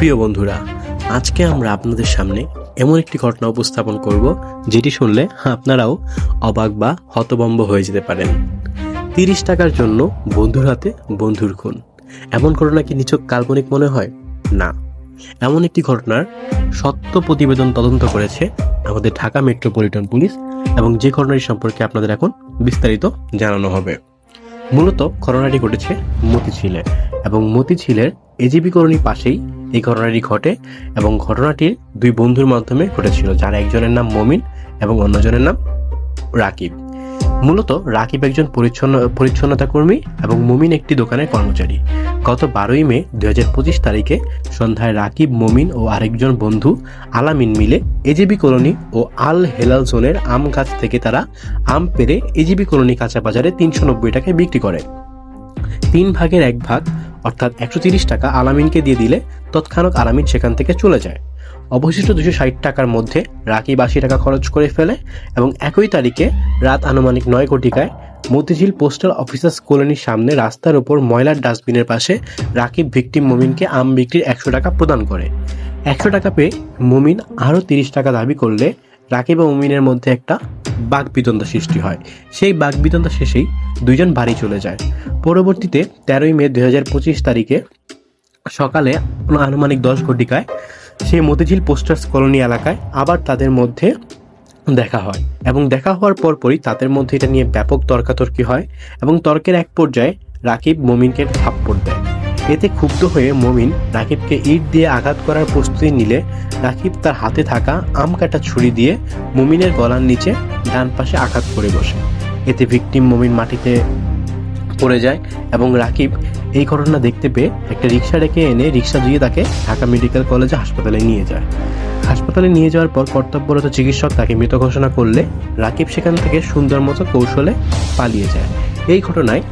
প্রিয় বন্ধুরা, আজকে আমরা আপনাদের সামনে এমন একটি ঘটনা উপস্থাপন করব, যেটি শুনলে আপনারাও অবাক বা হতবম্ব হয়ে যেতে পারেন। তিরিশ টাকার জন্য বন্ধুর হাতে বন্ধুর খুন। এমন ঘটনা কি নিছক কাল্পনিক মনে হয়? না। এমন একটি ঘটনার সত্য প্রতিবেদন তদন্ত করেছে আমাদের ঢাকা মেট্রোপলিটন পুলিশ এবং যে ঘটনাটি সম্পর্কে আপনাদের এখন বিস্তারিত জানানো হবে। মূলত ঘটনাটি ঘটেছে মতিঝিলে এবং মতিঝিলের এজিবি কলোনির পাশেই এই ঘটনাটি ঘটে এবং ঘটনাটির দুই বন্ধুর মাধ্যমে ঘটেছিল, যার একজনের নাম মমিন এবং অন্যজনের নাম রাকিব। মূলত রাকিব একজন পরিচ্ছন্ন, পরিচ্ছন্নতা কর্মী এবং মুমিন একটি দোকানের কর্মচারী। গত বারোই মে দুই হাজার পঁচিশ তারিখে সন্ধ্যায় রাকিব, মুমিন ও আরেকজন বন্ধু আলামিন মিলে এজিবি কলোনি ও আল হেলাল জোনের আম গাছ থেকে তারা আম পেরে এজিবি কলোনি কাঁচা বাজারে তিনশো নব্বই টাকায় বিক্রি করে। তিন ভাগের এক ভাগ, অর্থাৎ একশো টাকা আলামিনকে দিয়ে দিলে তৎক্ষণাৎ আলামিন সেখান থেকে চলে যায়। অবশিষ্ট দুশো ষাট টাকার মধ্যে রাকিব আশি টাকা খরচ করে ফেলে এবং একই তারিখে রাত আনুমানিক নয় ঘটিকায় মতিঝিল পোস্টাল অফিসার্স কলোনির সামনে রাস্তার উপর ময়লার ডাস্টবিনের পাশে রাকিব ভিকটিম মুমিনকে আম বিক্রির একশো টাকা প্রদান করে। একশো টাকা পেয়ে মুমিন আরও তিরিশ টাকা দাবি করলে রাকিব ও মুমিনের মধ্যে একটা বাগবিতন্দা সৃষ্টি হয়। সেই বাগবিতন্দা শেষেই দুইজন বাড়ি চলে যায়। পরবর্তীতে তেরোই মে দুই হাজার পঁচিশ তারিখে সকালে আনুমানিক দশ ঘটিকায় সেই মতিঝিল পোস্টার্স কলোনি এলাকায় আবার তাদের মধ্যে দেখা হয় এবং দেখা হওয়ার পরপরই তাদের মধ্যে এটা নিয়ে ব্যাপক তর্কাতর্কি হয় এবং তর্কের এক পর্যায়ে রাকিব মমিনকে থাপ্পড় দেয়। এতে ক্ষুব্ধ হয়ে মমিন রাকিবকে ইট দিয়ে আঘাত করার প্রস্তুতি নিলে রাকিব তার হাতে থাকা আম কাটা ছুরি দিয়ে মমিনের গলার নিচে ডান পাশে আঘাত করে বসে। এতে ভিকটিম মমিন মাটিতে পড়ে যায় এবং রাকিব এই ঘটনা দেখতে পেয়ে একটা রিক্সা ডেকে এনে রিক্সা দিয়ে তাকে ঢাকা মেডিকেল কলেজে হাসপাতালে নিয়ে যায়। হাসপাতালে নিয়ে যাওয়ার পর কর্তব্যরত চিকিৎসক তাকে মৃত ঘোষণা করলে রাকিব সেখান থেকে সুন্দর মতো কৌশলে পালিয়ে যায়। এই ঘটনায়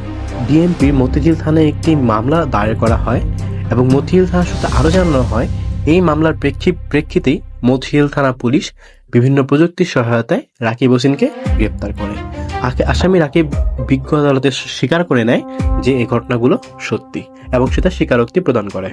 ডিএমপির মতিঝিল থানায় একটি মামলা দায়ের করা হয় এবং মতিঝিল থানার সাথে আরও জানানো হয়, এই মামলার প্রেক্ষি প্রেক্ষিতেই মতিঝিল থানা পুলিশ বিভিন্ন প্রযুক্তির সহায়তায় রাকিব হোসেনকে গ্রেপ্তার করে। আসামি রাকিব বিজ্ঞ আদালতে স্বীকার করে নেয় যে এই ঘটনাগুলো সত্যি এবং সেটা স্বীকারোক্তি প্রদান করে।